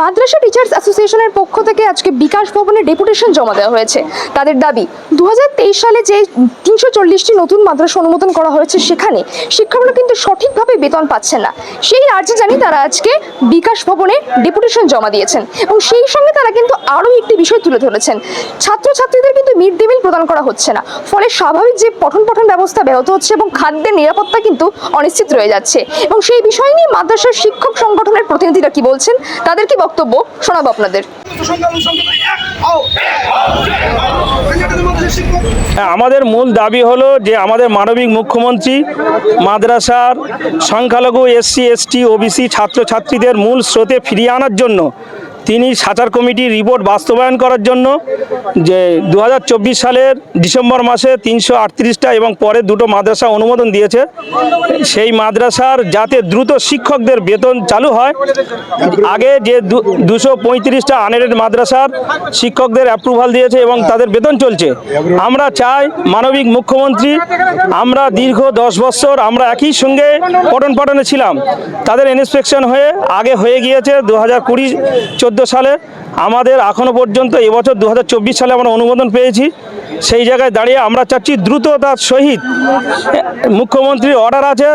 মাদ্রাসা teachers অ্যাসোসিয়েশনের পক্ষ থেকে আজকে বিকাশ ভবনে ডেপুটেশন জমা দেওয়া হয়েছে। তাদের দাবি দু সালে যে তিনশো চল্লিশটি নতুন মাদ্রাসা অনুমোদন করা হয়েছে সেখানে শিক্ষকরা কিন্তু সঠিকভাবে বেতন পাচ্ছেন না। সেই আর্জি জানি তারা আজকে বিকাশ ভবনে ডেপুটেশন জমা দিয়েছেন এবং সেই সঙ্গে তারা কিন্তু আরও একটি বিষয় তুলে ধরেছেন। ছাত্রছাত্রীদের কিন্তু মিড ডে মিল প্রদান করা হচ্ছে না, ফলে স্বাভাবিক যে পঠন পঠন ব্যবস্থা ব্যাহত হচ্ছে এবং খাদ্যের নিরাপত্তা কিন্তু অনিশ্চিত রয়ে যাচ্ছে। এবং সেই বিষয় নিয়ে মাদ্রাসার শিক্ষক সংগঠনের প্রতিনিধিরা কি বলছেন, তাদের কি বক্তব্য শোনাবো আপনাদের। হ্যাঁ, আমাদের মূল দাবি হলো যে আমাদের মানবিক মুখ্যমন্ত্রী মাদ্রাসার সংখ্যালঘু এসসি এসটি ওবিসি ছাত্রছাত্রীদের মূল স্রোতে ফিরিয়ে আনার জন্য তিনি সাচার কমিটির রিপোর্ট বাস্তবায়ন করার জন্য যে দু হাজার চব্বিশ সালের ডিসেম্বর মাসে তিনশো আটত্রিশটা এবং পরে দুটো মাদ্রাসা অনুমোদন দিয়েছে। সেই মাদ্রাসার যাতে দ্রুত শিক্ষকদের বেতন চালু হয়, আগে যে দুশো পঁয়ত্রিশটা আনএডেড মাদ্রাসার শিক্ষকদের অ্যাপ্রুভাল দিয়েছে এবং তাদের বেতন চলছে। আমরা চাই মানবিক মুখ্যমন্ত্রী, আমরা দীর্ঘ দশ বছর আমরা একই সঙ্গে পঠন পাঠনে ছিলাম। তাদের ইন্সপেকশন হয়ে আগে হয়ে গিয়েছে দু হাজার কুড়ি সালে আমাদের এখনও পর্যন্ত এবছর দু হাজার চব্বিশ সালে আমরা অনুমোদন পেয়েছি। সেই জায়গায় দাঁড়িয়ে আমরা চাচ্ছি দ্রুততার সহিত মুখ্যমন্ত্রীর অর্ডার আছে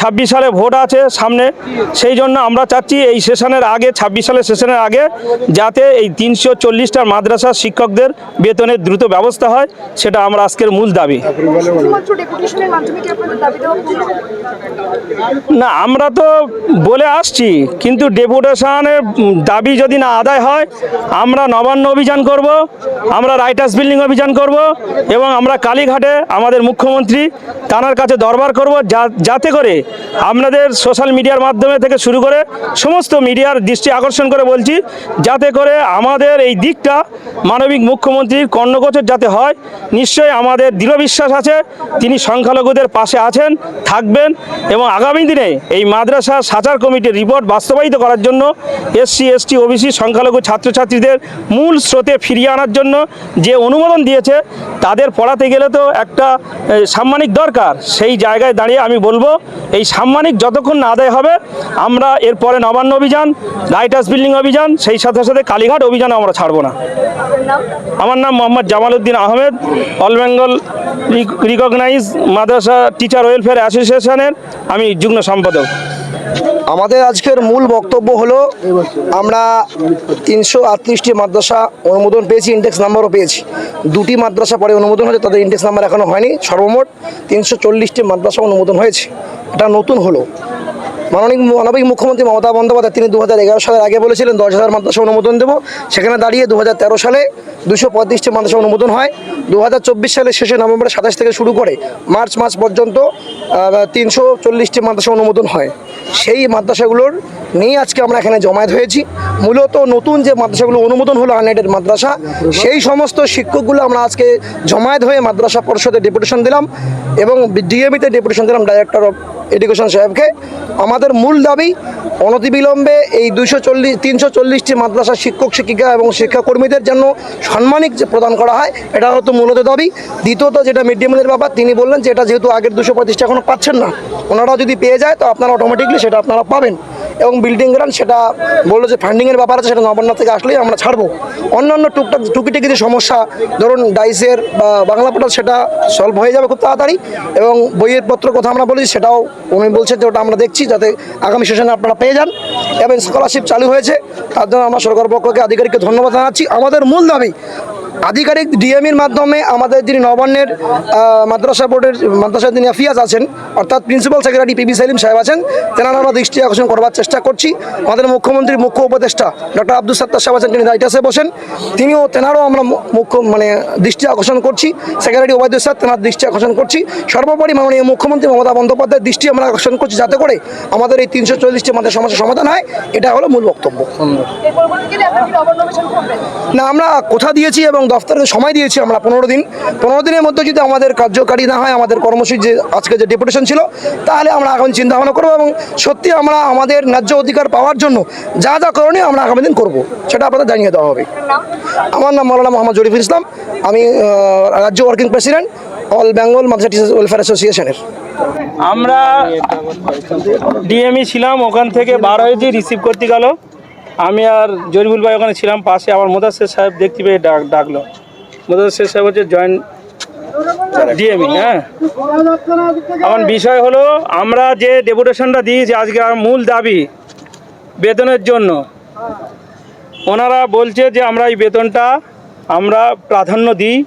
ছাব্বিশ সালে ভোট আছে সামনে। সেই জন্য আমরা চাচ্ছি এই সেশনের আগে ছাব্বিশ সালের সেশনের আগে যাতে এই তিনশো চল্লিশটার মাদ্রাসার শিক্ষকদের বেতনের দ্রুত ব্যবস্থা হয় সেটা আমরা আজকের মূল দাবি? না আমরা তো বলে আসছি কিন্তু ডেপুটেশনের দাবি যদি না আদায় হয় আমরা নবান্ন অভিযান করব, আমরা রাইটার্স বিল্ডিং অভিযান করব এবং আমরা কালীঘাটে আমাদের মুখ্যমন্ত্রী তানার কাছে দরবার করব যাতে করে আপনাদের সোশ্যাল মিডিয়ার মাধ্যমে থেকে শুরু করে সমস্ত মিডিয়ার দৃষ্টি আকর্ষণ করে বলছি, যাতে করে আমাদের এই দিকটা মানবিক মুখ্যমন্ত্রীর কর্ণগোচর যাতে হয়, নিশ্চয়ই আমাদের দৃঢ় বিশ্বাস আছে, তিনি সংখ্যালঘুদের পাশে আছেন, থাকবেন এবং আগামী দিনে এই মাদ্রাসা সাচার কমিটির রিপোর্ট বাস্তবায়িত করার জন্য এসসি, এসটি, ওবিসি, সংখ্যালঘু ছাত্রছাত্রীদের মূল স্রোতে ফিরিয়ে আনার জন্য যে অনুমোদন দিয়েছে, তাদের পড়াতে গেলে তো একটা সাম্মানিক দরকার। সেই জায়গায় দাঁড়িয়ে আমি বলব, এই সাম্মানিক যতক্ষণ না আদায় হবে, আমরা এরপরে নবান্ন অভিযান, রাইটার্স বিল্ডিং অভিযান, সেই সাথে সাথে কালীঘাট অভিযানে আমরা ছাড়বো না। আমার নাম Mohammad Jamal Uddin Ahmed, all Bengal recognise madrasa teacher welfare অ্যাসোসিয়েশনের, আমি যুগ্ম সম্পাদক। আমাদের আজকের মূল বক্তব্য হলো, আমরা তিনশো আটত্রিশটি মাদ্রাসা অনুমোদন পেয়েছি ইন্ডেক্স নাম্বারও পেয়েছি। দুটি মাদ্রাসা পরে অনুমোদন হয়েছে, তাদের ইন্ডেক্স নাম্বার এখনও হয়নি, সর্বমোট তিনশো চল্লিশটি মাদ্রাসা অনুমোদন হয়েছে। এটা নতুন হলো। মাননীয় মানবিক মুখ্যমন্ত্রী মমতা বন্দ্যোপাধ্যায়, তিনি দু হাজার এগারো সালের আগে বলেছিলেন, দশ হাজার মাদ্রাসা অনুমোদন দেবো। সেখানে দাঁড়িয়ে দু হাজার তেরো সালে দুশো পঁয়ত্রিশটি মাদ্রাসা অনুমোদন হয়। দু সালের শেষে নভেম্বরের সাতাশ থেকে শুরু করে মার্চ মাস পর্যন্ত তিনশো চল্লিশটি মাদ্রাসা অনুমোদন হয়। সেই মাদ্রাসাগুলোর নিয়ে আজকে আমরা এখানে জমায়েত হয়েছি। মূলত নতুন যে মাদ্রাসাগুলো অনুমোদন হলো আনএডেড মাদ্রাসা, সেই সমস্ত শিক্ষকগুলো আমরা আজকে জমায়েত হয়ে মাদ্রাসা পরিষদে ডেপুটেশন দিলাম এবং ডিএমিতে ডেপুটেশন দিলাম ডাইরেক্টর অফ এডুকেশন সাহেবকে। আমাদের মূল দাবি অনতিবিলম্বে এই দুশো চল্লিশ, তিনশো চল্লিশটি মাদ্রাসা শিক্ষক, শিক্ষিকা এবং শিক্ষাকর্মীদের জন্য সম্মানিক যে প্রদান করা হয়, এটা হতো মূলত দাবি। দ্বিতীয়ত যেটা মিড ডে মিলের ব্যাপার, তিনি বললেন যে এটা যেহেতু আগের দুশো পঁচিশটা এখনও পাচ্ছেন না। ওনারা যদি পেয়ে যায়, তো আপনারা অটোমেটিকলি সেটা আপনারা পাবেন। এবং বিল্ডিং গ্রান্ট সেটা বলল যে ফান্ডিংয়ের ব্যাপার আছে, সেটা নবান্ন থেকে আসলেই আমরা ছাড়বো। অন্যান্য টুকটাক টুকিটাকি যে সমস্যা, ধরুন ডাইসের বা বাংলা পোর্টাল সেটা সলভ হয়ে যাবে খুব তাড়াতাড়ি এবং বইয়ের পত্র কথা আমরা বলেছি সেটাও উনি বলছেন যে ওটা আমরা দেখছি যাতে আগামী সেশনে আপনারা পেয়ে যান। এবং স্কলারশিপ চালু হয়েছে, তার জন্য আমরা সরকার পক্ষকে আধিকারিককে ধন্যবাদ জানাচ্ছি। আমাদের মূল দাবি আধিকারিক ডিএমির মাধ্যমে আমাদের যিনি নবান্নের মাদ্রাসা বোর্ডের মাদ্রাসার যিনি আফিয়াজ আছেন অর্থাৎ প্রিন্সিপাল সেক্রেটারি পিবি সেলিম সাহেব আছেন তেনারা আমরা দৃষ্টি আকর্ষণ করবার চেষ্টা করছি। আমাদের মুখ্যমন্ত্রীর মুখ্য উপদেষ্টা ডক্টর আব্দুল সত্তার সাহেব আছেন তিনি রাইটাসে বসেন। তিনিও তেনারও আমরা মুখ্য মানে দৃষ্টি আকর্ষণ করছি। সেক্রেটারি ওবায়দুল সাহেব তেনার দৃষ্টি আকর্ষণ করছি। সর্বোপরি মাননীয় মুখ্যমন্ত্রী মমতা বন্দ্যোপাধ্যায়ের দৃষ্টি আমরা আকর্ষণ করছি যাতে করে আমাদের এই তিনশো চল্লিশটি আমাদের সমস্যার সমাধান হয়। এটা হলো মূল বক্তব্য। না আমরা কথা দিয়েছি এবং দফতরে সময় দিয়েছি আমরা পনেরো দিন। পনেরো দিনের মধ্যে যদি আমাদের কার্যকারী না হয় আমাদের কর্মসূচি যে আজকে যে ডেপুটেশন ছিল তাহলে আমরা এখন চিন্তা ভাবনা করব এবং সত্যি আমরা আমাদের ন্যায্য অধিকার পাওয়ার জন্য যা যা করণীয় আমরা আগামী দিন করব সেটা আপনাদের জানিয়ে দেওয়া হবে। আমার নাম মৌলানা মোহাম্মদ জরিফুল ইসলাম। আমি রাজ্য working president all Bengal madrasa teachers welfare অ্যাসোসিয়েশনের। আমরা ডিএমই ছিলাম ওখান থেকে বার হয়েছি রিসিভ করতে গেল। আমি আর জরিবুল ভাই ওখানে ছিলাম, পাশে আমার মোদাসের সাহেব দেখতে পেয়ে ডাক, ডাকলো। মোদাসের সাহেব হচ্ছে জয়েন্ট ডিএমই হ্যাঁ? এখন বিষয় হলো, আমরা যে ডেপুটেশনটা দিয়েছি আজকে আমার মূল দাবি বেতনের জন্য, ওনারা বলছে যে আমরা এই বেতনটা আমরা প্রাধান্য দিই।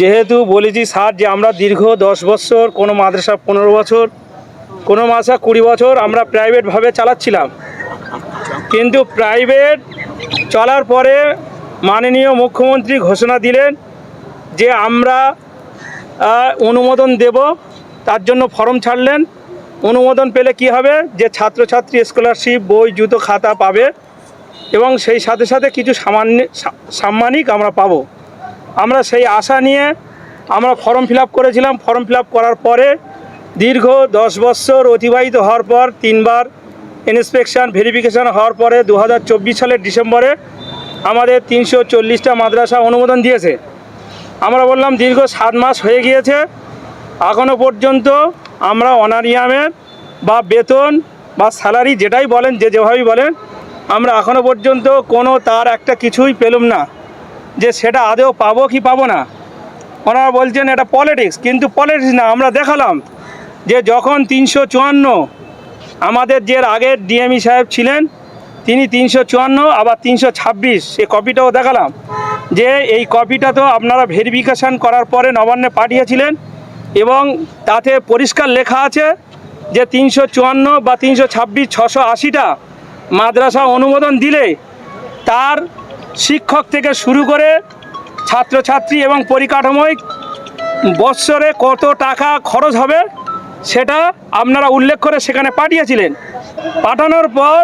যেহেতু বলেছি স্যার যে আমরা দীর্ঘ দশ বছর, কোনো মাদ্রাসা পনেরো বছর, কোনো মাসা কুড়ি বছর আমরা প্রাইভেটভাবে চালাচ্ছিলাম। কিন্তু প্রাইভেট চলার পরে মাননীয় মুখ্যমন্ত্রী ঘোষণা দিলেন যে আমরা অনুমোদন দেব, তার জন্য ফর্ম ছাড়লেন। অনুমোদন পেলে কি হবে? যে ছাত্রছাত্রী স্কলারশিপ, বই, জুতো, খাতা পাবে এবং সেই সাথে সাথে কিছু সামান্য সাম্মানিক আমরা পাবো। আমরা সেই আশা নিয়ে আমরা ফর্ম ফিল করেছিলাম। ফর্ম ফিল করার পরে দীর্ঘ দশ বছর অতিবাহিত হওয়ার পর তিনবার ইন্সপেকশন, ভেরিফিকেশান হওয়ার পরে দু হাজার চব্বিশ সালের ডিসেম্বরে আমাদের তিনশো চল্লিশটা মাদ্রাসা অনুমোদন দিয়েছে। আমরা বললাম দীর্ঘ সাত মাস হয়ে গিয়েছে এখনও পর্যন্ত আমরা অনারিয়ামের বা বেতন বা স্যালারি যেটাই বলেন, যে যেভাবেই বলেন, আমরা এখনও পর্যন্ত কোনো তার একটা কিছুই পেলুম না, যে সেটা আদেও পাবো কি পাবো না। ওনারা বলছেন এটা পলিটিক্স, কিন্তু পলিটিক্স না, আমরা দেখালাম যে যখন তিনশো চুয়ান্ন আমাদের যে আগের ডিএমই সাহেব ছিলেন, তিনি তিনশো চুয়ান্ন, আবার তিনশো ছাব্বিশ সে কপিটাও দেখালাম। যে এই কপিটা তো আপনারা ভেরিফিকেশান করার পরে নবান্নে পাঠিয়েছিলেন এবং তাতে পরিষ্কার লেখা আছে যে তিনশো চুয়ান্ন বা তিনশো ছাব্বিশ, ছশো আশিটা মাদ্রাসা অনুমোদন দিলে তার শিক্ষক থেকে শুরু করে ছাত্রছাত্রী এবং পরিকাঠামোয়িক বৎসরে কত টাকা খরচ হবে সেটা আপনারা উল্লেখ করে সেখানে পাঠিয়েছিলেন। পাঠানোর পর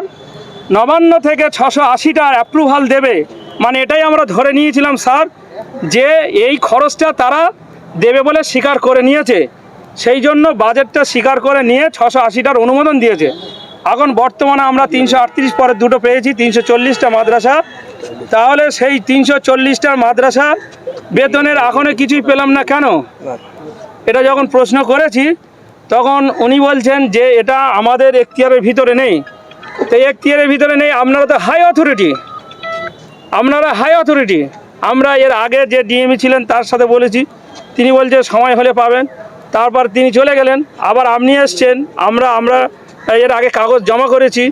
নবান্ন থেকে ছশো আশিটার অ্যাপ্রুভাল দেবে। মানে এটাই আমরা ধরে নিয়েছিলাম স্যার যে এই খরচটা তারা দেবে বলে স্বীকার করে নিয়েছে। সেই জন্য বাজেটটা স্বীকার করে নিয়ে ছশো আশিটার অনুমোদন দিয়েছে। এখন বর্তমানে আমরা তিনশো আটত্রিশ পরে দুটো পেয়েছি তিনশো চল্লিশটা মাদ্রাসা। তাহলে সেই তিনশো চল্লিশটার মাদ্রাসা বেতনের এখনও কিছুই পেলাম না কেন? এটা যখন প্রশ্ন করেছি তখন উনি বলছেন যে এটা আমাদের এখতিয়ারের ভিতরে নেই। তো এখতিয়ারের ভিতরে নেই, আপনারা তো হাই অথরিটি আপনারা হাই অথরিটি আমরা এর আগে যে ডিএমই ছিলেন, তার সাথে বলেছি। তিনি বলছে, সময় হলে পাবেন। তারপর তিনি চলে গেলেন। আবার আপনি এসছেন, আমরা আমরা এর আগে কাগজ জমা করেছি,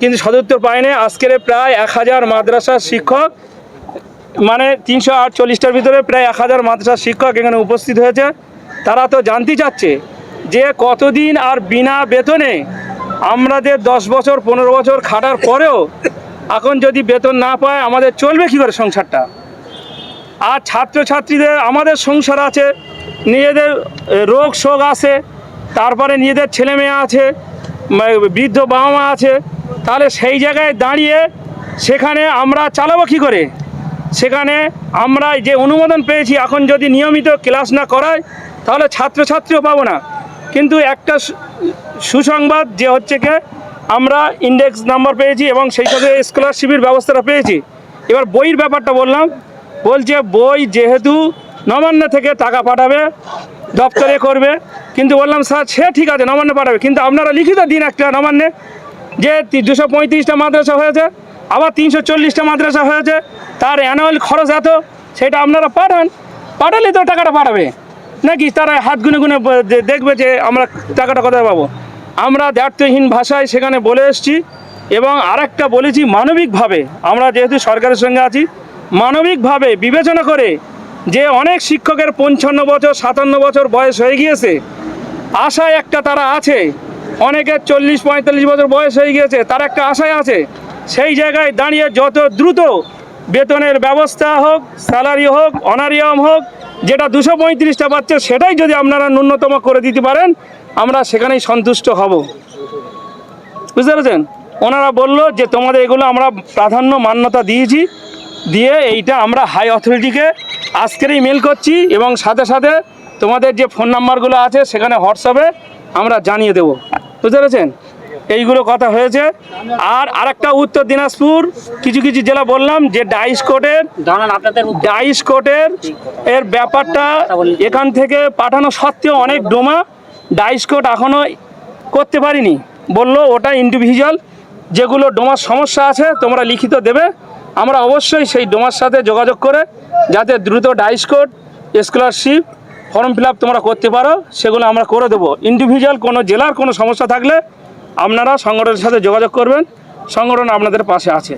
কিন্তু সদুত্তর পাইনি। আজকের প্রায় এক হাজার মাদ্রাসার শিক্ষক মানে তিনশো আটচল্লিশটার ভিতরে প্রায় এক হাজার মাদ্রাসার শিক্ষক এখানে উপস্থিত হয়েছে। তারা তো জানতে চাচ্ছে। যে কতদিন আর বিনা বেতনে আমাদের দশ বছর, পনেরো বছর খাটার পরেও এখন যদি বেতন না পায়, আমাদের চলবে কী করে সংসারটা? আর ছাত্রছাত্রীদের, আমাদের সংসার আছে, নিজেদের রোগ শোক আছে, তারপরে নিজেদের ছেলে মেয়ে আছে বৃদ্ধ বাবা মা আছে, তাহলে সেই জায়গায় দাঁড়িয়ে সেখানে আমরা চালাবো কী করে? সেখানে আমরা যে অনুমোদন পেয়েছি, এখন যদি নিয়মিত ক্লাস না করায়, তাহলে ছাত্রছাত্রীও পাবো না। কিন্তু একটা সুসংবাদ যে হচ্ছে কি আমরা ইন্ডেক্স নাম্বার পেয়েছি এবং সেই সাথে স্কলারশিপের ব্যবস্থাটা পেয়েছি। এবার বইয়ের ব্যাপারটা বললাম, বলছে বই যেহেতু নবান্ন থেকে টাকা পাঠাবে, দপ্তরে করবে, কিন্তু বললাম, স্যার, সে ঠিক আছে, নবান্নে পাঠাবে। কিন্তু আপনারা লিখিত দিন একটা নবান্নে, যে দুশো পঁয়ত্রিশটা মাদ্রাসা হয়েছে, আবার তিনশো চল্লিশটা মাদ্রাসা হয়েছে, তার অ্যানুয়াল খরচ এত, সেটা আপনারা পাঠান। পাঠালে তো টাকাটা পাঠাবে। নাকি তারা হাত গুনে গুনে দেখবে যে আমরা টাকাটা কোথায় পাবো? আমরা দ্ব্যর্থহীন ভাষায় সেখানে বলে এসেছি এবং আরেকটা বলেছি মানবিকভাবে। আমরা যেহেতু সরকারের সঙ্গে আছি, মানবিকভাবে বিবেচনা করে যে অনেক শিক্ষকের পঞ্চান্ন বছর, সাতান্ন বছর বয়স হয়ে গিয়েছে, আশায় একটা তারা আছে, অনেকের চল্লিশ, পঁয়তাল্লিশ বছর বয়স হয়ে গিয়েছে, তার একটা আশায় আছে, সেই জায়গায় দাঁড়িয়ে যত দ্রুত বেতনের ব্যবস্থা হোক, স্যালারি হোক, অনারিয়াম হোক যেটা দুশো পঁয়ত্রিশটা পাচ্ছে সেটাই যদি আপনারা ন্যূনতম করে দিতে পারেন, আমরা সেখানেই সন্তুষ্ট হব। বুঝতে পেরেছেন? ওনারা বলল যে তোমাদের এগুলো আমরা প্রাধান্য, মান্যতা দিয়েছি, দিয়ে এইটা আমরা হাই অথরিটিকে আজকেরই মেল করছি এবং সাথে সাথে তোমাদের যে ফোন নাম্বারগুলো আছে, সেখানে হোয়াটসঅ্যাপে আমরা জানিয়ে দেবো। বুঝতে পেরেছেন? এইগুলো কথা হয়েছে। আর আরেকটা উত্তর দিনাজপুর কিছু কিছু জেলা বললাম যে ডাইস কোর্টের ডাইস কোর্টের এর ব্যাপারটা এখান থেকে পাঠানো সত্ত্বেও অনেক ডোমা ডাইস কোর্ট এখনও করতে পারিনি। বলল ওটা ইন্ডিভিজুয়াল যেগুলো ডোমার সমস্যা আছে তোমরা লিখিত দেবে। আমরা অবশ্যই সেই ডোমার সাথে যোগাযোগ করে যাতে দ্রুত ডাইসকোড স্কলারশিপ ফর্ম ফিল আপ তোমরা করতে পারো সেগুলো আমরা করে দেবো। ইন্ডিভিজুয়াল কোনো জেলার কোনো সমস্যা থাকলে আপনারা সংগঠনের সাথে যোগাযোগ করবেন। সংগঠন আপনাদের পাশে আছে।